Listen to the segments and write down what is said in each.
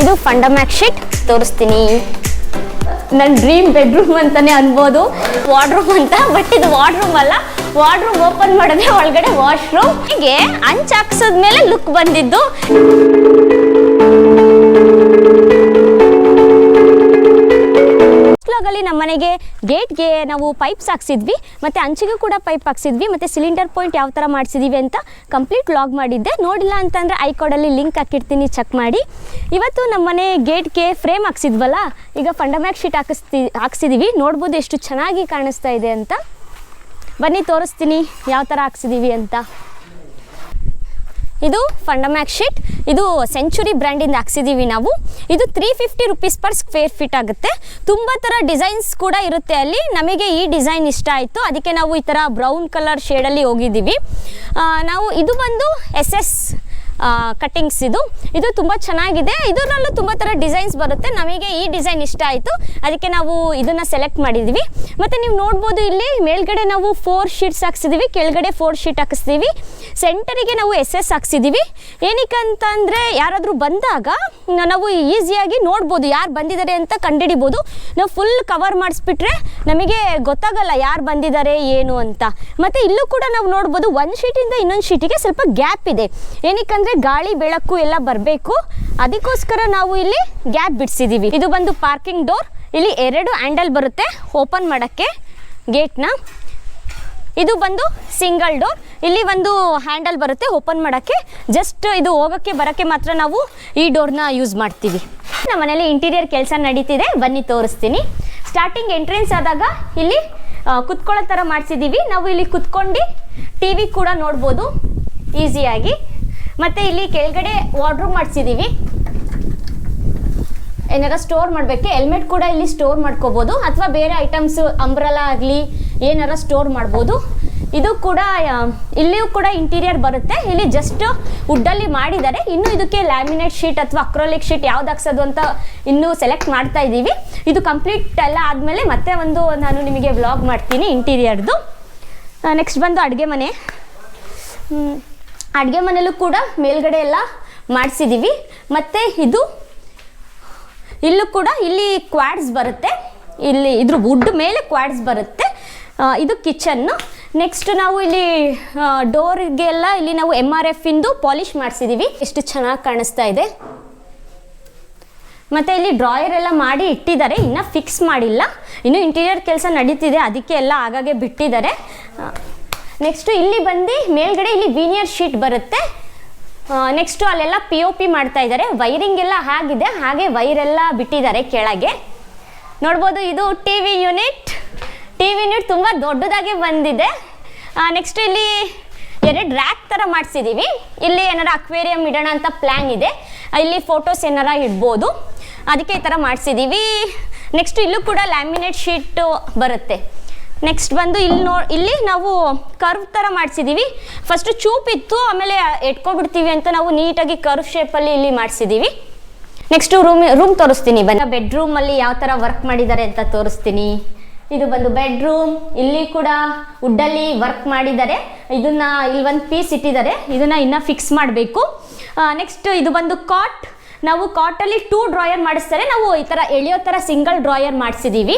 ಇದು ಫಂಡಮ್ಯಾಕ್ ಶೀಟ್. ತೋರಿಸ್ತೀನಿ. ನನ್ನ ಡ್ರೀಮ್ ಬೆಡ್ರೂಮ್ ಅಂತಾನೆ ಅನ್ಬೋದು. ವಾಡ್ರೂಮ್ ಅಂತ, ಬಟ್ ಇದು ವಾಡ್ರೂಮ್ ಅಲ್ಲ. ವಾಡ್ರೂಮ್ ಓಪನ್ ಮಾಡಿದ್ರೆ ಒಳಗಡೆ ವಾಶ್ರೂಮ್. ಹೀಗೆ ಹಂಚ್ ಹಾಕ್ಸದ್ಮೇಲೆ ಲುಕ್ ಬಂದಿದ್ದು. ಅಲ್ಲಿ ನಮ್ಮ ಮನೆಗೆ ಗೇಟ್ಗೆ ನಾವು ಪೈಪ್ಸ್ ಹಾಕ್ಸಿದ್ವಿ, ಮತ್ತು ಅಂಚಿಗೂ ಕೂಡ ಪೈಪ್ ಹಾಕ್ಸಿದ್ವಿ, ಮತ್ತು ಸಿಲಿಂಡರ್ ಪಾಯಿಂಟ್ ಯಾವ ಥರ ಮಾಡಿಸಿದ್ವಿ ಅಂತ ಕಂಪ್ಲೀಟ್ ಲಾಗ್ ಮಾಡಿದ್ದೆ. ನೋಡಿಲ್ಲ ಅಂತಂದರೆ ಐಕಾರ್ಡಲ್ಲಿ ಲಿಂಕ್ ಹಾಕಿರ್ತೀನಿ, ಚೆಕ್ ಮಾಡಿ. ಇವತ್ತು ನಮ್ಮ ಮನೆ ಗೇಟ್ಗೆ ಫ್ರೇಮ್ ಹಾಕ್ಸಿದ್ವಲ್ಲ, ಈಗ ಫಂಡಮ್ಯಾಕ್ ಶೀಟ್ ಹಾಕಿಸ್ತಿ ಹಾಕ್ಸಿದ್ದೀವಿ ನೋಡ್ಬೋದು ಎಷ್ಟು ಚೆನ್ನಾಗಿ ಕಾಣಿಸ್ತಾ ಇದೆ ಅಂತ. ಬನ್ನಿ, ತೋರಿಸ್ತೀನಿ ಯಾವ ಥರ ಹಾಕ್ಸಿದ್ದೀವಿ ಅಂತ. ಇದು ಫಂಡಮ್ಯಾಕ್ ಶೀಟ್ ಇದು ಸೆಂಚುರಿ ಬ್ರ್ಯಾಂಡಿಂದ ಹಾಕ್ಸಿದ್ದೀವಿ ನಾವು. ಇದು three fifty rupees per square feet ಆಗುತ್ತೆ. ತುಂಬ ಥರ ಡಿಸೈನ್ಸ್ ಕೂಡ ಇರುತ್ತೆ ಅಲ್ಲಿ. ನಮಗೆ ಈ ಡಿಸೈನ್ ಇಷ್ಟ ಆಯಿತು. ಅದಕ್ಕೆ ನಾವು ಈ ಥರ ಬ್ರೌನ್ ಕಲರ್ ಶೇಡಲ್ಲಿ ಹೋಗಿದ್ದೀವಿ. ನಾವು ಇದು ಬಂದು ಎಸ್ ಎಸ್ ಕಟ್ಟಿಂಗ್ಸ್ ಇದು. ಇದು ತುಂಬ ಚೆನ್ನಾಗಿದೆ. ಇದರಲ್ಲೂ ತುಂಬ ಥರ ಡಿಸೈನ್ಸ್ ಬರುತ್ತೆ. ನಮಗೆ ಈ ಡಿಸೈನ್ ಇಷ್ಟ ಆಯಿತು. ಅದಕ್ಕೆ ನಾವು ಇದನ್ನು ಸೆಲೆಕ್ಟ್ ಮಾಡಿದ್ವಿ. ಮತ್ತು ನೀವು ನೋಡ್ಬೋದು ಇಲ್ಲಿ ಮೇಲ್ಗಡೆ ನಾವು ಫೋರ್ ಶೀಟ್ಸ್ ಹಾಕ್ಸಿದ್ದೀವಿ ಕೆಳಗಡೆ ಫೋರ್ ಶೀಟ್ ಹಾಕಿಸ್ತೀವಿ ಸೆಂಟರಿಗೆ ನಾವು ಎಸ್ ಎಸ್ ಹಾಕ್ಸಿದ್ದೀವಿ ಏನಕ್ಕೆ ಅಂತಂದರೆ ಯಾರಾದರೂ ಬಂದಾಗ ನಾವು ಈಸಿಯಾಗಿ ನೋಡ್ಬೋದು. ಯಾರು ಬಂದಿದ್ದಾರೆ ಅಂತ ಕಂಡುಹಿಡಿಬೋದು. ನಾವು ಫುಲ್ ಕವರ್ ಮಾಡಿಸ್ಬಿಟ್ರೆ ನಮಗೆ ಗೊತ್ತಾಗಲ್ಲ ಯಾರು ಬಂದಿದ್ದಾರೆ, ಏನು ಅಂತ. ಮತ್ತು ಇಲ್ಲೂ ಕೂಡ ನಾವು ನೋಡ್ಬೋದು ಒಂದು ಶೀಟಿಂದ ಇನ್ನೊಂದು ಶೀಟಿಗೆ ಸ್ವಲ್ಪ ಗ್ಯಾಪ್ ಇದೆ. ಏನಕ್ಕಂದರೆ ಗಾಳಿ ಬೆಳಕು ಎಲ್ಲ ಬರಬೇಕು. ಅದಕ್ಕೋಸ್ಕರ ನಾವು ಇಲ್ಲಿ ಗ್ಯಾಪ್ ಬಿಡಿಸಿದ್ದೀವಿ ಇದು ಬಂದು ಪಾರ್ಕಿಂಗ್ ಡೋರ್ ಇಲ್ಲಿ ಎರಡು ಹ್ಯಾಂಡಲ್ ಬರುತ್ತೆ ಓಪನ್ ಮಾಡೋಕ್ಕೆ ಗೇಟ್ನ ಇದು ಬಂದು ಸಿಂಗಲ್ ಡೋರ್ ಇಲ್ಲಿ ಒಂದು ಹ್ಯಾಂಡಲ್ ಬರುತ್ತೆ ಓಪನ್ ಮಾಡೋಕ್ಕೆ. ಜಸ್ಟ್ ಇದು ಹೋಗೋಕ್ಕೆ ಬರೋಕ್ಕೆ ಮಾತ್ರ ನಾವು ಈ ಡೋರ್ನ ಯೂಸ್ ಮಾಡ್ತೀವಿ. ನಮ್ಮ ಮನೇಲಿ ಇಂಟೀರಿಯರ್ ಕೆಲಸ ನಡೀತಿದೆ. ಬನ್ನಿ ತೋರಿಸ್ತೀನಿ. ಸ್ಟಾರ್ಟಿಂಗ್ ಎಂಟ್ರೆನ್ಸ್ ಆದಾಗ ಇಲ್ಲಿ ಕುತ್ಕೊಳ್ಳೋ ಥರ ಮಾಡಿಸಿದ್ದೀವಿ ನಾವು ಇಲ್ಲಿ ಕುತ್ಕೊಂಡು ಟಿ ವಿ ಕೂಡ ನೋಡ್ಬೋದು. ಈಸಿಯಾಗಿ ಮತ್ತು ಇಲ್ಲಿ ಕೆಳಗಡೆ ವಾರ್ಡ್ರೂಮ್ ಮಾಡಿಸಿದ್ದೀವಿ ಏನಾರ ಸ್ಟೋರ್ ಮಾಡಬೇಕು? ಹೆಲ್ಮೆಟ್ ಕೂಡ ಇಲ್ಲಿ ಸ್ಟೋರ್ ಮಾಡ್ಕೋಬೋದು. ಅಥವಾ ಬೇರೆ ಐಟಮ್ಸ್ ಅಂಬ್ರಲ ಆಗಲಿ ಏನಾರ ಸ್ಟೋರ್ ಮಾಡ್ಬೋದು. ಇದು ಕೂಡ ಇಲ್ಲಿಯೂ ಕೂಡ ಇಂಟೀರಿಯರ್ ಬರುತ್ತೆ. ಇಲ್ಲಿ ಜಸ್ಟ್ ವುಡ್ಡಲ್ಲಿ ಮಾಡಿದ್ದಾರೆ. ಇನ್ನು ಇದಕ್ಕೆ ಲ್ಯಾಮಿನೇಟ್ ಶೀಟ್ ಅಥವಾ ಅಕ್ರೋಲಿಕ್ ಶೀಟ್ ಯಾವ್ದು ಹಾಕ್ಸೋದು ಅಂತ ಇನ್ನೂ ಸೆಲೆಕ್ಟ್ ಮಾಡ್ತಾ ಇದ್ದೀವಿ. ಇದು ಕಂಪ್ಲೀಟ್ ಎಲ್ಲ ಆದಮೇಲೆ ಮತ್ತೆ ಒಂದು ನಾನು ನಿಮಗೆ ವ್ಲಾಗ್ ಮಾಡ್ತೀನಿ ಇಂಟೀರಿಯರ್ದು ನೆಕ್ಸ್ಟ್ ಬಂದು ಅಡುಗೆ ಮನೆ. ಅಡುಗೆ ಮನೆಯಲ್ಲೂ ಕೂಡ ಮೇಲ್ಗಡೆ ಎಲ್ಲ ಮಾಡಿಸಿದ್ದೀವಿ ಮತ್ತು ಇದು ಇಲ್ಲೂ ಕೂಡ ಇಲ್ಲಿ ಕ್ವಾಡ್ಸ್ ಬರುತ್ತೆ. ಇಲ್ಲಿ ಇದ್ರ ವುಡ್ ಮೇಲೆ ಕ್ವಾಡ್ಸ್ ಬರುತ್ತೆ. ಇದು ಕಿಚನ್ನು ನೆಕ್ಸ್ಟ್ ನಾವು ಇಲ್ಲಿ ಡೋರಿಗೆಲ್ಲ ಇಲ್ಲಿ ನಾವು ಎಂ ಆರ್ ಎಫ್ ಇಂದು ಪಾಲಿಷ್ ಮಾಡಿಸಿದ್ದೀವಿ ಎಷ್ಟು ಚೆನ್ನಾಗಿ ಕಾಣಿಸ್ತಾ ಇದೆ. ಮತ್ತು ಇಲ್ಲಿ ಡ್ರಾಯರ್ ಎಲ್ಲ ಮಾಡಿ ಇಟ್ಟಿದ್ದಾರೆ. ಇನ್ನೂ ಫಿಕ್ಸ್ ಮಾಡಿಲ್ಲ. ಇನ್ನು ಇಂಟೀರಿಯರ್ ಕೆಲಸ ನಡೀತಿದೆ. ಅದಕ್ಕೆ ಎಲ್ಲ ಆಗಾಗೆ ಬಿಟ್ಟಿದ್ದಾರೆ. ನೆಕ್ಸ್ಟು ಇಲ್ಲಿ ಬಂದು ಮೇಲ್ಗಡೆ ಇಲ್ಲಿ ವೀನಿಯರ್ ಶೀಟ್ ಬರುತ್ತೆ. ನೆಕ್ಸ್ಟು ಅಲ್ಲೆಲ್ಲ ಪಿ ಒ ಪಿ ಮಾಡ್ತಾ ಇದ್ದಾರೆ. ವೈರಿಂಗ್ ಎಲ್ಲ ಆಗಿದೆ. ಹಾಗೆ ವೈರೆಲ್ಲ ಬಿಟ್ಟಿದ್ದಾರೆ ಕೆಳಗೆ. ನೋಡ್ಬೋದು, ಇದು T V unit T V unit ತುಂಬ ದೊಡ್ಡದಾಗಿ ಬಂದಿದೆ. ನೆಕ್ಸ್ಟ್ ಇಲ್ಲಿ ಎರಡು ರ್ಯಾಕ್ ಥರ ಮಾಡಿಸಿದ್ದೀವಿ ಇಲ್ಲಿ ಏನಾರ ಅಕ್ವೇರಿಯಂ ಇಡೋಣ ಅಂತ ಪ್ಲ್ಯಾನ್ ಇದೆ. ಇಲ್ಲಿ ಫೋಟೋಸ್ ಏನಾರ ಇಡ್ಬೋದು. ಅದಕ್ಕೆ ಈ ಥರ ಮಾಡಿಸಿದ್ದೀವಿ ನೆಕ್ಸ್ಟ್ ಇಲ್ಲೂ ಕೂಡ ಲ್ಯಾಮಿನೇಟ್ ಶೀಟು ಬರುತ್ತೆ. ನೆಕ್ಸ್ಟ್ ಬಂದು ಇಲ್ಲಿ ನೋ, ಇಲ್ಲಿ ನಾವು ಕರ್ವ್ ಥರ ಮಾಡಿಸಿದ್ದೀವಿ ಫಸ್ಟು ಚೂಪಿತ್ತು ಆಮೇಲೆ ಎಟ್ಕೊಬಿಡ್ತೀವಿ ಅಂತ ನಾವು ನೀಟಾಗಿ ಕರ್ವ್ ಶೇಪಲ್ಲಿ ಇಲ್ಲಿ ಮಾಡಿಸಿದ್ದೀವಿ ನೆಕ್ಸ್ಟು ರೂಮ್ ರೂಮ್ ತೋರಿಸ್ತೀನಿ. ಬನ್ನಿ. ಬೆಡ್ರೂಮಲ್ಲಿ ಯಾವ ಥರ ವರ್ಕ್ ಮಾಡಿದ್ದಾರೆ ಅಂತ ತೋರಿಸ್ತೀನಿ. ಇದು ಬಂದು ಬೆಡ್ರೂಮ್ ಇಲ್ಲಿ ಕೂಡ ವುಡ್ಡಲ್ಲಿ ವರ್ಕ್ ಮಾಡಿದ್ದಾರೆ. ಇದನ್ನ ಇಲ್ಲಿ ಒಂದು ಪೀಸ್ ಇಟ್ಟಿದ್ದಾರೆ. ಇದನ್ನ ಇನ್ನ ಫಿಕ್ಸ್ ಮಾಡಬೇಕು. ನೆಕ್ಸ್ಟ್ ಇದು ಬಂದು ಕಾಟ್ ನಾವು ಕಾಟಲ್ಲಿ ಟೂ ಡ್ರಾಯರ್ ಮಾಡಿಸ್ತಾರೆ. ನಾವು ಈ ಥರ ಎಳೆಯೋ ಥರ ಸಿಂಗಲ್ ಡ್ರಾಯರ್ ಮಾಡಿಸಿದ್ದೀವಿ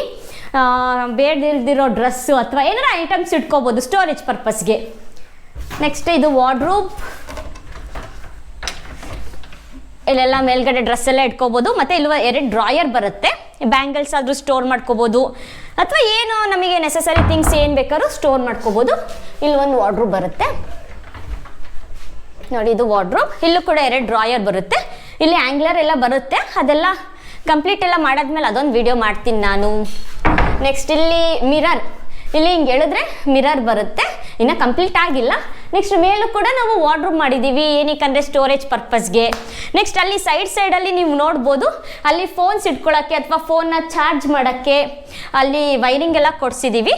ಬೇಡದಿಲ್ದಿರೋ ಡ್ರೆಸ್ಸು ಅಥವಾ ಏನಾರ ಐಟಮ್ಸ್ ಇಟ್ಕೋಬೋದು ಸ್ಟೋರೇಜ್ ಪರ್ಪಸ್ಗೆ ನೆಕ್ಸ್ಟ್ ಇದು ವಾರ್ಡ್ರೂಬ್ ಇಲ್ಲೆಲ್ಲ ಮೇಲ್ಗಡೆ ಡ್ರೆಸ್ ಎಲ್ಲ ಇಟ್ಕೋಬೋದು. ಮತ್ತು ಇಲ್ಲಿ ಎರಡು ಡ್ರಾಯರ್ ಬರುತ್ತೆ. ಬ್ಯಾಂಗಲ್ಸ್ ಆದರೂ ಸ್ಟೋರ್ ಮಾಡ್ಕೋಬೋದು. ಅಥವಾ ಏನು ನಮಗೆ ನೆಸಸರಿ ಥಿಂಗ್ಸ್ ಏನು ಬೇಕಾದ್ರೂ ಸ್ಟೋರ್ ಮಾಡ್ಕೋಬೋದು. ಇಲ್ಲಿ ಒಂದು ವಾರ್ಡ್ರೂಬ್ ಬರುತ್ತೆ. ನೋಡಿ ಇದು ವಾರ್ಡ್ರೂಬ್ ಇಲ್ಲೂ ಕೂಡ ಎರಡು ಡ್ರಾಯರ್ ಬರುತ್ತೆ. ಇಲ್ಲಿ ಆ್ಯಂಗ್ಲರ್ ಎಲ್ಲ ಬರುತ್ತೆ. ಅದೆಲ್ಲ ಕಂಪ್ಲೀಟ್ ಎಲ್ಲ ಮಾಡಾದ್ಮೇಲೆ ಅದೊಂದು ವಿಡಿಯೋ ಮಾಡ್ತೀನಿ ನಾನು. ನೆಕ್ಸ್ಟ್ ಇಲ್ಲಿ ಮಿರರ್ ಇಲ್ಲಿ ಹಿಂಗೆ ಹೇಳಿದ್ರೆ ಮಿರರ್ ಬರುತ್ತೆ. ಇನ್ನು ಕಂಪ್ಲೀಟ್ ಆಗಿಲ್ಲ. ನೆಕ್ಸ್ಟ್ ಮೇಲೂ ಕೂಡ ನಾವು ವಾರ್ಡ್ರೂಮ್ ಮಾಡಿದ್ದೀವಿ ಏನಕ್ಕಂದರೆ ಸ್ಟೋರೇಜ್ ಪರ್ಪಸ್ಗೆ ನೆಕ್ಸ್ಟ್ ಅಲ್ಲಿ ಸೈಡ್ ಸೈಡಲ್ಲಿ ನೀವು ನೋಡ್ಬೋದು. ಅಲ್ಲಿ ಫೋನ್ಸ್ ಇಟ್ಕೊಳ್ಳೋಕ್ಕೆ ಅಥವಾ ಫೋನ್ನ ಚಾರ್ಜ್ ಮಾಡೋಕ್ಕೆ ಅಲ್ಲಿ ವೈರಿಂಗ್ ಎಲ್ಲ ಕೊಡಿಸಿದ್ದೀವಿ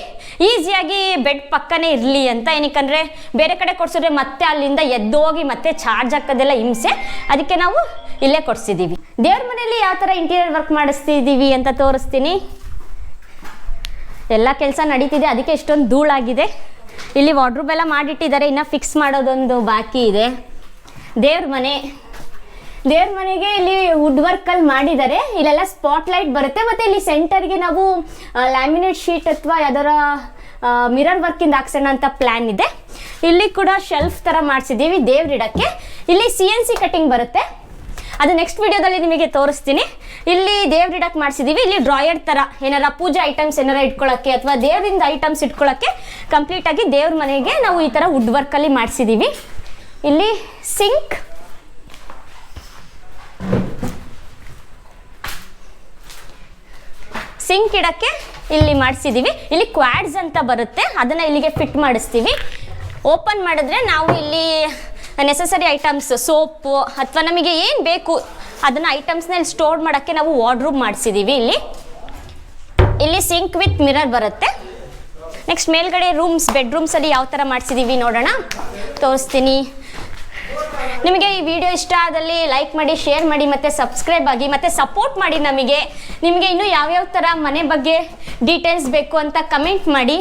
ಈಸಿಯಾಗಿ ಬೆಡ್ ಪಕ್ಕನೇ ಇರಲಿ ಅಂತ. ಏನಕ್ಕಂದರೆ ಬೇರೆ ಕಡೆ ಕೊಡಿಸಿದ್ರೆ ಮತ್ತೆ ಅಲ್ಲಿಂದ ಎದ್ದೋಗಿ ಮತ್ತೆ ಚಾರ್ಜ್ ಹಾಕೋದೆಲ್ಲ ಹಿಂಸೆ. ಅದಕ್ಕೆ ನಾವು ಇಲ್ಲೇ ಕೊಡಿಸಿದ್ದೀವಿ ದೇವ್ರ ಮನೆಯಲ್ಲಿ ಯಾವ ಥರ ಇಂಟೀರಿಯರ್ ವರ್ಕ್ ಮಾಡಿಸ್ತಿದ್ದೀವಿ ಅಂತ ತೋರಿಸ್ತೀನಿ. ಎಲ್ಲ ಕೆಲಸ ನಡೀತಿದೆ, ಅದಕ್ಕೆ ಇಷ್ಟೊಂದು ಧೂಳಾಗಿದೆ. ಇಲ್ಲಿ ವಾಡ್ರೂಬ್ ಎಲ್ಲ ಮಾಡಿಟ್ಟಿದ್ದಾರೆ, ಇನ್ನು ಫಿಕ್ಸ್ ಮಾಡೋದೊಂದು ಬಾಕಿ ಇದೆ. ದೇವ್ರ ಮನೆ, ದೇವ್ರ ಮನೆಗೆ ಇಲ್ಲಿ ವುಡ್ ವರ್ಕ್ ಅಲ್ಲಿ ಮಾಡಿದ್ದಾರೆ. ಇಲ್ಲೆಲ್ಲ ಸ್ಪಾಟ್ ಲೈಟ್ ಬರುತ್ತೆ, ಮತ್ತೆ ಇಲ್ಲಿ ಸೆಂಟರ್ಗೆ ನಾವು ಲ್ಯಾಮಿನೇಟ್ ಶೀಟ್ ಅಥವಾ ಯಾವ್ದಾರ ಮಿರರ್ ವರ್ಕಿಂದ ಹಾಕ್ಸೋಣ ಅಂತ ಪ್ಲ್ಯಾನ್ ಇದೆ. ಇಲ್ಲಿ ಕೂಡ ಶೆಲ್ಫ್ ಥರ ಮಾಡಿಸಿದ್ದೀವಿ ದೇವ್ರಿಡಕ್ಕೆ ಇಲ್ಲಿ ಸಿ ಎನ್ ಸಿ ಕಟಿಂಗ್ ಬರುತ್ತೆ. ಅದು ನೆಕ್ಸ್ಟ್ ವಿಡಿಯೋದಲ್ಲಿ ನಿಮಗೆ ತೋರಿಸ್ತೀನಿ. ಇಲ್ಲಿ ದೇವ್ರಿಡಕ್ಕೆ ಮಾಡಿಸಿದ್ದೀವಿ ಇಲ್ಲಿ ಡ್ರಾಯರ್ ಥರ ಏನಾರ ಪೂಜೆ ಐಟಮ್ಸ್ ಏನಾರ ಇಟ್ಕೊಳ್ಳೋಕ್ಕೆ ಅಥವಾ ದೇವರಿಂದ ಐಟಮ್ಸ್ ಇಟ್ಕೊಳ್ಳೋಕ್ಕೆ ಕಂಪ್ಲೀಟಾಗಿ ದೇವ್ರ ಮನೆಗೆ ನಾವು ಈ ಥರ ವುಡ್ ವರ್ಕಲ್ಲಿ ಮಾಡಿಸಿದ್ದೀವಿ ಇಲ್ಲಿ ಸಿಂಕ್ ಸಿಂಕ್ ಇಡಕ್ಕೆ ಇಲ್ಲಿ ಮಾಡಿಸಿದ್ದೀವಿ ಇಲ್ಲಿ ಕ್ವಾಡ್ಸ್ ಅಂತ ಬರುತ್ತೆ. ಅದನ್ನು ಇಲ್ಲಿಗೆ ಫಿಟ್ ಮಾಡಿಸ್ತೀವಿ. ಓಪನ್ ಮಾಡಿದ್ರೆ ನಾವು ಇಲ್ಲಿ ನೆಸಸರಿ ಐಟಮ್ಸ್ ಸೋಪು ಅಥವಾ ನಮಗೆ ಏನು ಬೇಕು, ಅದನ್ನು ಐಟಮ್ಸ್ನಲ್ಲಿ ಸ್ಟೋರ್ ಮಾಡೋಕ್ಕೆ ನಾವು ವಾರ್ಡ್ರೂಮ್ ಮಾಡಿಸಿದ್ದೀವಿ ಇಲ್ಲಿ. ಇಲ್ಲಿ ಸಿಂಕ್ ವಿತ್ ಮಿರರ್ ಬರುತ್ತೆ. ನೆಕ್ಸ್ಟ್ ಮೇಲ್ಗಡೆ ರೂಮ್ಸ್ ಬೆಡ್ರೂಮ್ಸಲ್ಲಿ ಯಾವ ಥರ ಮಾಡಿಸಿದ್ದೀವಿ ನೋಡೋಣ. ತೋರಿಸ್ತೀನಿ. ನಿಮಗೆ ಈ ವಿಡಿಯೋ ಇಷ್ಟ ಆದಲ್ಲಿ ಲೈಕ್ ಮಾಡಿ ಶೇರ್ ಮಾಡಿ, ಮತ್ತು ಸಬ್ಸ್ಕ್ರೈಬ್ ಆಗಿ, ಮತ್ತು ಸಪೋರ್ಟ್ ಮಾಡಿ ನಮಗೆ. ನಿಮಗೆ ಇನ್ನೂ ಯಾವ್ಯಾವ ಥರ ಮನೆ ಬಗ್ಗೆ ಡೀಟೇಲ್ಸ್ ಬೇಕು ಅಂತ ಕಮೆಂಟ್ ಮಾಡಿ.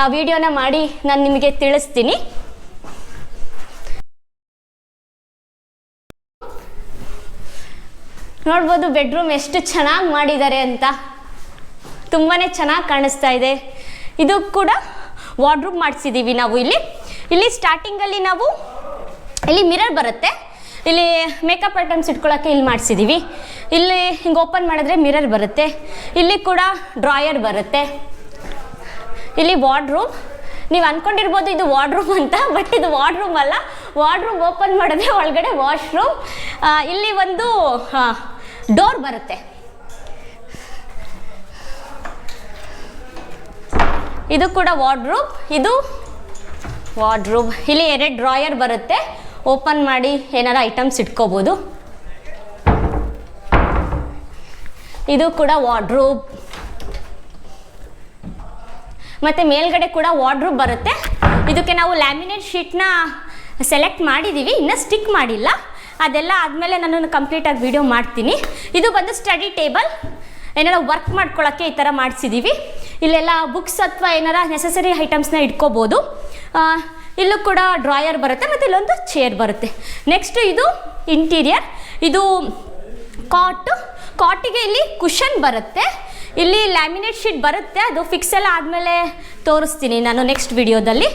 ಆ ವಿಡಿಯೋನ ಮಾಡಿ, ನಾನು ನಿಮಗೆ ತಿಳಿಸ್ತೀನಿ. ನೋಡ್ಬೋದು ಬೆಡ್ರೂಮ್ ಎಷ್ಟು ಚೆನ್ನಾಗಿ ಮಾಡಿದ್ದಾರೆ ಅಂತ. ತುಂಬಾ ಚೆನ್ನಾಗಿ ಕಾಣಿಸ್ತಾ ಇದೆ. ಇದು ಕೂಡ ವಾರ್ಡ್ರೂಮ್ ಮಾಡಿಸಿದ್ದೀವಿ ನಾವು ಇಲ್ಲಿ. ಇಲ್ಲಿ ಸ್ಟಾರ್ಟಿಂಗಲ್ಲಿ ನಾವು ಇಲ್ಲಿ ಮಿರರ್ ಬರುತ್ತೆ. ಇಲ್ಲಿ ಮೇಕಪ್ ಐಟಮ್ಸ್ ಇಟ್ಕೊಳ್ಳೋಕ್ಕೆ ಇಲ್ಲಿ ಮಾಡಿಸಿದ್ದೀವಿ ಇಲ್ಲಿ ಹಿಂಗೆ ಓಪನ್ ಮಾಡಿದ್ರೆ ಮಿರರ್ ಬರುತ್ತೆ. ಇಲ್ಲಿ ಕೂಡ ಡ್ರಾಯರ್ ಬರುತ್ತೆ. ಇಲ್ಲಿ ವಾರ್ಡ್ರೂಮ್ ನೀವು ಅಂದ್ಕೊಂಡಿರ್ಬೋದು ಇದು ವಾರ್ಡ್ರೂಮ್ ಅಂತ ಬಟ್ ಇದು ವಾರ್ಡ್ರೂಮ್ ಅಲ್ಲ. ವಾರ್ಡ್ರೂಮ್ ಓಪನ್ ಮಾಡಿದ್ರೆ ಒಳಗಡೆ ವಾಶ್ರೂಮ್ ಇಲ್ಲಿ ಒಂದು ಡೋರ್ ಬರುತ್ತೆ. ಇದು ಕೂಡ ವಾರ್ಡ್ರೂಮ್ ಇದು ವಾರ್ಡ್ರೂಮ್ ಇಲ್ಲಿ ಎರಡು ಡ್ರಾಯರ್ ಬರುತ್ತೆ. ಓಪನ್ ಮಾಡಿ ಏನಾರ ಐಟಮ್ಸ್ ಇಟ್ಕೋಬೋದು. ಇದು ಕೂಡ ವಾರ್ಡ್ರೂಬ್. ಮತ್ತು ಮೇಲ್ಗಡೆ ಕೂಡ ವಾರ್ಡ್ರೂಬ್ ಬರುತ್ತೆ. ಇದಕ್ಕೆ ನಾವು ಲ್ಯಾಮಿನೇಟ್ ಶೀಟ್ನ ಸೆಲೆಕ್ಟ್ ಮಾಡಿದ್ದೀವಿ ಇನ್ನೂ ಸ್ಟಿಕ್ ಮಾಡಿಲ್ಲ. ಅದೆಲ್ಲ ಆದಮೇಲೆ ನಾನು ಕಂಪ್ಲೀಟಾಗಿ ವಿಡಿಯೋ ಮಾಡ್ತೀನಿ. ಇದು ಬಂದು ಸ್ಟಡಿ ಟೇಬಲ್ ಏನಾರ ವರ್ಕ್ ಮಾಡ್ಕೊಳ್ಳೋಕ್ಕೆ ಈ ಥರ ಮಾಡಿಸಿದ್ದೀವಿ ಇಲ್ಲೆಲ್ಲ ಬುಕ್ಸ್ ಅಥವಾ ಏನಾರ ನೆಸಸರಿ ಐಟಮ್ಸ್ನ ಇಟ್ಕೋಬೋದು. ಇಲ್ಲೂ ಕೂಡ ಡ್ರಾಯರ್ ಬರುತ್ತೆ ಮತ್ತು ಇಲ್ಲೊಂದು ಚೇರ್ ಬರುತ್ತೆ. ನೆಕ್ಸ್ಟ್ ಇದು ಇಂಟೀರಿಯರ್ ಇದು ಕಾಟು ಕಾಟಿಗೆ ಇಲ್ಲಿ ಕುಷನ್ ಬರುತ್ತೆ. ಇಲ್ಲಿ ಲ್ಯಾಮಿನೇಟ್ ಶೀಟ್ ಬರುತ್ತೆ. ಅದು ಫಿಕ್ಸ್ ಎಲ್ಲ ಆದಮೇಲೆ ತೋರಿಸ್ತೀನಿ ನಾನು ನೆಕ್ಸ್ಟ್ ವಿಡಿಯೋದಲ್ಲಿ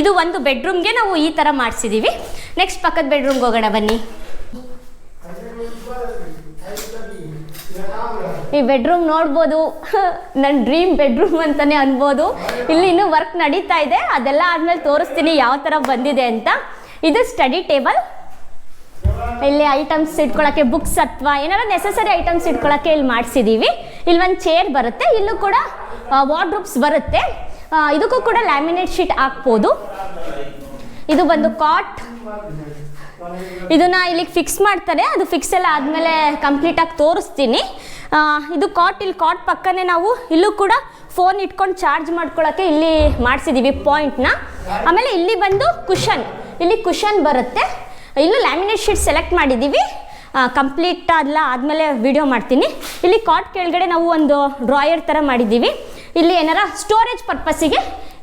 ಇದು ಒಂದು ಬೆಡ್ರೂಮ್ಗೆ ನಾವು ಈ ಥರ ಮಾಡಿಸಿದ್ದೀವಿ ನೆಕ್ಸ್ಟ್ ಪಕ್ಕದ ಬೆಡ್ರೂಮ್ಗೆ ಹೋಗೋಣ ಬನ್ನಿ. ಈ ಬೆಡ್ರೂಮ್ ನೋಡ್ಬೋದು. ನನ್ನ ಡ್ರೀಮ್ ಬೆಡ್ರೂಮ್ ಅಂತಲೇ ಅನ್ಬೋದು. ಇಲ್ಲಿ ಇನ್ನೂ ವರ್ಕ್ ನಡೀತಾ ಇದೆ. ಅದೆಲ್ಲ ಆದಮೇಲೆ ತೋರಿಸ್ತೀನಿ ಯಾವ ಥರ ಬಂದಿದೆ ಅಂತ. ಇದು ಸ್ಟಡಿ ಟೇಬಲ್ ಇಲ್ಲಿ ಐಟಮ್ಸ್ ಇಟ್ಕೊಳ್ಳೋಕ್ಕೆ ಬುಕ್ಸ್ ಅಥವಾ ಏನಾರ ನೆಸಸರಿ ಐಟಮ್ಸ್ ಇಟ್ಕೊಳ್ಳೋಕ್ಕೆ ಇಲ್ಲಿ ಮಾಡಿಸಿದ್ದೀವಿ ಇಲ್ಲಿ ಒಂದು ಚೇರ್ ಬರುತ್ತೆ. ಇಲ್ಲೂ ಕೂಡ ವಾರ್ಡ್ರೂಪ್ಸ್ ಬರುತ್ತೆ. ಇದಕ್ಕೂ ಕೂಡ ಲ್ಯಾಮಿನೇಟ್ ಶೀಟ್ ಹಾಕ್ಬೋದು. ಇದು ಬಂದು ಕಾಟ್ ಇದನ್ನ ಇಲ್ಲಿಗೆ ಫಿಕ್ಸ್ ಮಾಡ್ತಾರೆ. ಅದು ಫಿಕ್ಸ್ ಎಲ್ಲ ಆದಮೇಲೆ ಕಂಪ್ಲೀಟಾಗಿ ತೋರಿಸ್ತೀನಿ. ಇದು ಕಾಟ್ ಇಲ್ಲಿ ಕಾಟ್ ಪಕ್ಕನೇ ನಾವು ಇಲ್ಲೂ ಕೂಡ ಫೋನ್ ಇಟ್ಕೊಂಡು ಚಾರ್ಜ್ ಮಾಡ್ಕೊಳ್ಳೋಕ್ಕೆ ಇಲ್ಲಿ ಮಾಡಿಸಿದ್ದೀವಿ ಪಾಯಿಂಟ್ನ ಆಮೇಲೆ ಇಲ್ಲಿ ಬಂದು ಕುಷನ್ ಇಲ್ಲಿ ಕುಷನ್ ಬರುತ್ತೆ. ಇಲ್ಲೂ ಲ್ಯಾಮಿನೇಟ್ ಶೀಟ್ ಸೆಲೆಕ್ಟ್ ಮಾಡಿದ್ದೀವಿ ಕಂಪ್ಲೀಟ್ ಅದೆಲ್ಲ ಆದಮೇಲೆ ವಿಡಿಯೋ ಮಾಡ್ತೀನಿ. ಇಲ್ಲಿ ಕಾಟ್ ಕೆಳಗಡೆ ನಾವು ಒಂದು ಡ್ರಾಯರ್ ಥರ ಮಾಡಿದ್ದೀವಿ ಇಲ್ಲಿ ಏನಾರ ಸ್ಟೋರೇಜ್ ಪರ್ಪಸ್ಸಿಗೆ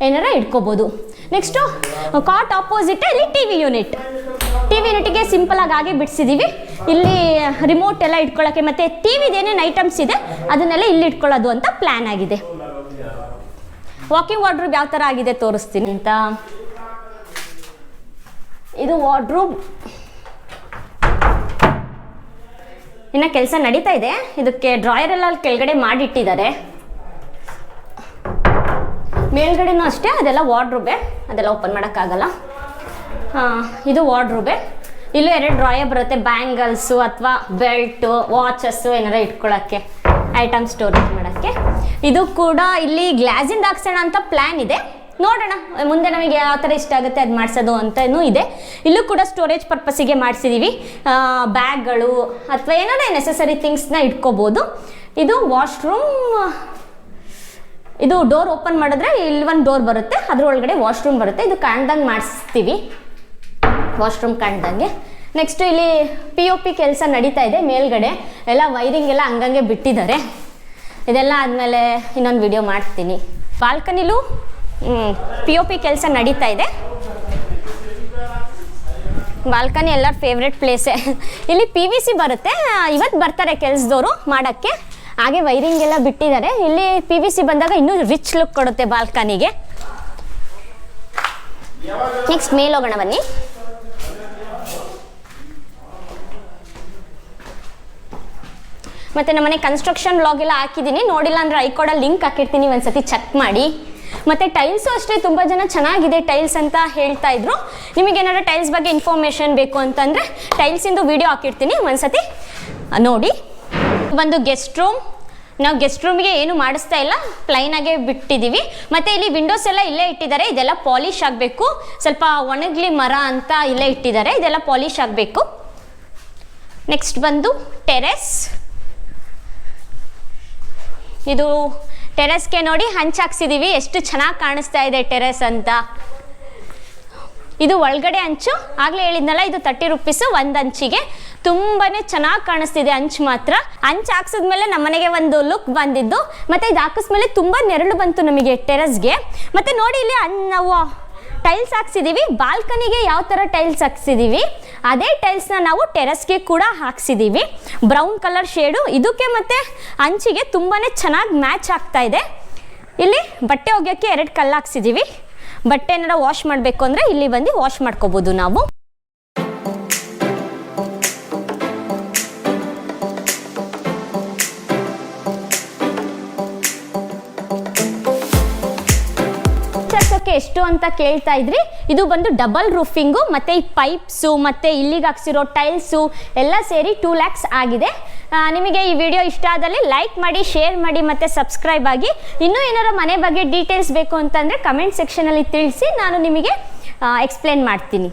ಏನಾರ ಇಟ್ಕೋಬೋದು. ನೆಕ್ಸ್ಟು ಕಾಟ್ ಆಪೋಸಿಟ್ ಇಲ್ಲಿ T V unit T V ಯೂನಿಟ್ಗೆ ಸಿಂಪಲ್ ಆಗಿ ಹಾಗೆ ಬಿಡಿಸಿದ್ದೀವಿ ಇಲ್ಲಿ ರಿಮೋಟ್ ಎಲ್ಲ ಇಟ್ಕೊಳ್ಳೋಕ್ಕೆ ಮತ್ತು ಟಿ ವಿದೇನೇನು ಐಟಮ್ಸ್ ಇದೆ, ಅದನ್ನೆಲ್ಲ ಇಲ್ಲಿ ಇಟ್ಕೊಳ್ಳೋದು ಅಂತ ಪ್ಲ್ಯಾನ್ ಆಗಿದೆ. ವಾಕಿಂಗ್ ವಾರ್ಡ್ರೂಬ್ ಯಾವ ಥರ ಆಗಿದೆ ತೋರಿಸ್ತೀನಿ. ಅಂತ. ಇದು ವಾರ್ಡ್ರೂಬ್ ಇನ್ನು ಕೆಲಸ ನಡೀತಾ ಇದೆ. ಇದಕ್ಕೆ ಡ್ರಾಯರ್ ಎಲ್ಲ ಕೆಳಗಡೆ ಮಾಡಿಟ್ಟಿದ್ದಾರೆ. ಮೇಲ್ಗಡೆನೂ ಅಷ್ಟೇ, ಅದೆಲ್ಲ ವಾರ್ಡ್ರೂಬೆ ಅದೆಲ್ಲ ಓಪನ್ ಮಾಡೋಕ್ಕಾಗಲ್ಲ. ಇದು ವಾರ್ಡ್ರೂಬೆ ಇಲ್ಲೂ ಎರಡು ಡ್ರಾಯರ್ ಬರುತ್ತೆ. ಬ್ಯಾಂಗಲ್ಸು ಅಥವಾ ಬೆಲ್ಟು ವಾಚಸ್ಸು ಏನಾರ ಇಟ್ಕೊಳ್ಳೋಕ್ಕೆ ಐಟಮ್ ಸ್ಟೋರೇಜ್ ಮಾಡೋಕ್ಕೆ. ಇದು ಕೂಡ ಇಲ್ಲಿ ಗ್ಲಾಸಿಂದ ಹಾಕ್ಸೋಣ ಅಂತ ಪ್ಲ್ಯಾನ್ ಇದೆ. ನೋಡೋಣ. ಮುಂದೆ ನಮಗೆ ಯಾವ ಥರ ಇಷ್ಟ ಆಗುತ್ತೆ ಅದು ಮಾಡಿಸೋದು ಅಂತಲೂ ಇದೆ. ಇಲ್ಲೂ ಕೂಡ ಸ್ಟೋರೇಜ್ ಪರ್ಪಸ್ಸಿಗೆ ಮಾಡಿಸಿದ್ದೀವಿ ಬ್ಯಾಗ್ಗಳು ಅಥವಾ ಏನಾರ ನೆಸಸರಿ ಥಿಂಗ್ಸ್ನ ಇಟ್ಕೋಬೋದು. ಇದು ವಾಶ್ರೂಮ್ ಇದು ಡೋರ್ ಓಪನ್ ಮಾಡಿದ್ರೆ ಇಲ್ಲಿ ಒಂದು ಡೋರ್ ಬರುತ್ತೆ. ಅದ್ರೊಳಗಡೆ ವಾಶ್ರೂಮ್ ಬರುತ್ತೆ. ಇದು ಕಾಣ್ದಂಗೆ ಮಾಡಿಸ್ತೀವಿ. ವಾಶ್ರೂಮ್ ಕಾಣ್ದಂಗೆ. ನೆಕ್ಸ್ಟ್ ಇಲ್ಲಿ ಪಿ ಒ ಪಿ ಕೆಲಸ ನಡೀತಾ ಇದೆ ಮೇಲ್ಗಡೆ. ಎಲ್ಲ ವೈರಿಂಗ್ ಎಲ್ಲ ಹಂಗಂಗೆ ಬಿಟ್ಟಿದ್ದಾರೆ. ಇದೆಲ್ಲ ಆದಮೇಲೆ ಇನ್ನೊಂದು ವಿಡಿಯೋ ಮಾಡ್ತೀನಿ. ಬಾಲ್ಕನಿಲೂ ಪಿ ಒ ಪಿ ಕೆಲಸ ನಡೀತಾ ಇದೆ. ಬಾಲ್ಕನಿ ಎಲ್ಲರ ಫೇವ್ರೆಟ್ ಪ್ಲೇಸೇ ಇಲ್ಲಿ ಪಿ ವಿ ಸಿ ಬರುತ್ತೆ. ಇವತ್ತು ಬರ್ತಾರೆ ಕೆಲಸದವರು ಮಾಡೋಕ್ಕೆ. ಹಾಗೆ ವೈರಿಂಗ್ ಎಲ್ಲ ಬಿಟ್ಟಿದ್ದಾರೆ. ಇಲ್ಲಿ ಪಿ ವಿ ಸಿ ಬಂದಾಗ ಇನ್ನೂ ರಿಚ್ ಲುಕ್ ಕೊಡುತ್ತೆ ಬಾಲ್ಕನಿಗೆ ನೆಕ್ಸ್ಟ್ ಮೇಲ್ ಹೋಗೋಣ ಬನ್ನಿ. ಮತ್ತು ನಮ್ಮನೆ ಕನ್ಸ್ಟ್ರಕ್ಷನ್ ಬ್ಲಾಗ್ ಎಲ್ಲ ಹಾಕಿದ್ದೀನಿ. ನೋಡಿಲ್ಲ ಅಂದರೆ ಐಕೋಡಲ್ಲಿ ಲಿಂಕ್ ಹಾಕಿರ್ತೀನಿ, ಒಂದ್ಸತಿ ಚೆಕ್ ಮಾಡಿ. ಮತ್ತು ಟೈಲ್ಸು ಅಷ್ಟೇ, ತುಂಬ ಜನ ಚೆನ್ನಾಗಿದೆ ಟೈಲ್ಸ್ ಅಂತ ಹೇಳ್ತಾ ಇದ್ರು. ನಿಮಗೆ ಏನಾದ್ರೂ ಟೈಲ್ಸ್ ಬಗ್ಗೆ ಇನ್ಫಾರ್ಮೇಷನ್ ಬೇಕು ಅಂತಂದರೆ ಟೈಲ್ಸಿಂದು ವಿಡಿಯೋ ಹಾಕಿರ್ತೀನಿ. ಒಂದ್ಸತಿ ನೋಡಿ. ಒಂದು ಗೆಸ್ಟ್ ರೂಮ್ ನಾವು ಗೆಸ್ಟ್ ರೂಮಿಗೆ ಏನು ಮಾಡಿಸ್ತಾ ಇಲ್ಲ ಪ್ಲೈನಾಗೆ ಬಿಟ್ಟಿದ್ದೀವಿ ಮತ್ತು ಇಲ್ಲಿ ವಿಂಡೋಸ್ ಎಲ್ಲ ಇಲ್ಲೇ ಇಟ್ಟಿದ್ದಾರೆ. ಇದೆಲ್ಲ ಪಾಲಿಷ್ ಆಗಬೇಕು. ಸ್ವಲ್ಪ ಒಣಗ್ಲಿ ಮರ ಅಂತ ಇಲ್ಲೇ ಇಟ್ಟಿದ್ದಾರೆ. ಇದೆಲ್ಲ ಪಾಲಿಷ್ ಆಗಬೇಕು. ನೆಕ್ಸ್ಟ್ ಬಂದು ಟೆರೆಸ್ ಇದು ಟೆರೆಸ್ಗೆ ನೋಡಿ ಹಂಚಾಕ್ಸಿದೀವಿ, ಎಷ್ಟು ಚೆನ್ನಾಗಿ ಕಾಣಿಸ್ತಾ ಇದೆ ಟೆರೆಸ್ ಅಂತ. ಇದು ಒಳಗಡೆ ಅಂಚು, ಆಗಲೇ ಹೇಳಿದ್ನಲ್ಲ, ಇದು ತರ್ಟಿ ರುಪೀಸು ಒಂದು ಅಂಚಿಗೆ. ತುಂಬಾ ಚೆನ್ನಾಗಿ ಕಾಣಿಸ್ತಿದೆ ಅಂಚು ಮಾತ್ರ. ಅಂಚು ಹಾಕ್ಸಿದ್ಮೇಲೆ ನಮ್ಮನೆಗೆ ಒಂದು ಲುಕ್ ಬಂದಿದ್ದು. ಮತ್ತು ಇದು ಹಾಕಿಸ್ಮೇಲೆ ತುಂಬ ನೆರಳು ಬಂತು ನಮಗೆ ಟೆರೆಸ್ಗೆ. ಮತ್ತು ನೋಡಿ ಇಲ್ಲಿ ನಾವು ಟೈಲ್ಸ್ ಹಾಕ್ಸಿದ್ದೀವಿ ಬಾಲ್ಕನಿಗೆ ಯಾವ ಥರ ಟೈಲ್ಸ್ ಹಾಕ್ಸಿದ್ದೀವಿ ಅದೇ ಟೈಲ್ಸ್ನ ನಾವು ಟೆರೆಸ್ಗೆ ಕೂಡ ಹಾಕ್ಸಿದ್ದೀವಿ ಬ್ರೌನ್ ಕಲರ್ ಶೇಡು ಇದಕ್ಕೆ ಮತ್ತು ಅಂಚಿಗೆ ತುಂಬಾ ಚೆನ್ನಾಗಿ ಮ್ಯಾಚ್ ಆಗ್ತಾ ಇದೆ. ಇಲ್ಲಿ ಬಟ್ಟೆ ಒಗೆಯೋಕ್ಕೆ ಎರಡು ಕಲ್ಲು ಹಾಕ್ಸಿದ್ದೀವಿ ಬಟ್ಟೆ ಏನಾರ ವಾಶ್ ಮಾಡಬೇಕು ಅಂದರೆ ಇಲ್ಲಿ ಬಂದು ವಾಶ್ ಮಾಡ್ಕೋಬೋದು ನಾವು. ಎಷ್ಟು ಅಂತ ಕೇಳ್ತಾ ಇದ್ರಿ? ಇದು ಬಂದು ಡಬಲ್ ರೂಫಿಂಗು ಮತ್ತು ಈ ಪೈಪ್ಸು ಮತ್ತು ಇಲ್ಲಿಗೆ ಹಾಕ್ಸಿರೋ ಟೈಲ್ಸು ಎಲ್ಲ ಸೇರಿ ಟೂ ಲ್ಯಾಕ್ಸ್ ಆಗಿದೆ. ನಿಮಗೆ ಈ ವಿಡಿಯೋ ಇಷ್ಟ ಆದಲ್ಲಿ ಲೈಕ್ ಮಾಡಿ ಶೇರ್ ಮಾಡಿ, ಮತ್ತು ಸಬ್ಸ್ಕ್ರೈಬ್ ಆಗಿ. ಇನ್ನೂ ಏನಾರ ಮನೆ ಬಗ್ಗೆ ಡೀಟೇಲ್ಸ್ ಬೇಕು ಅಂತಂದರೆ ಕಮೆಂಟ್ ಸೆಕ್ಷನಲ್ಲಿ ತಿಳಿಸಿ ನಾನು ನಿಮಗೆ ಎಕ್ಸ್ಪ್ಲೇನ್ ಮಾಡ್ತೀನಿ.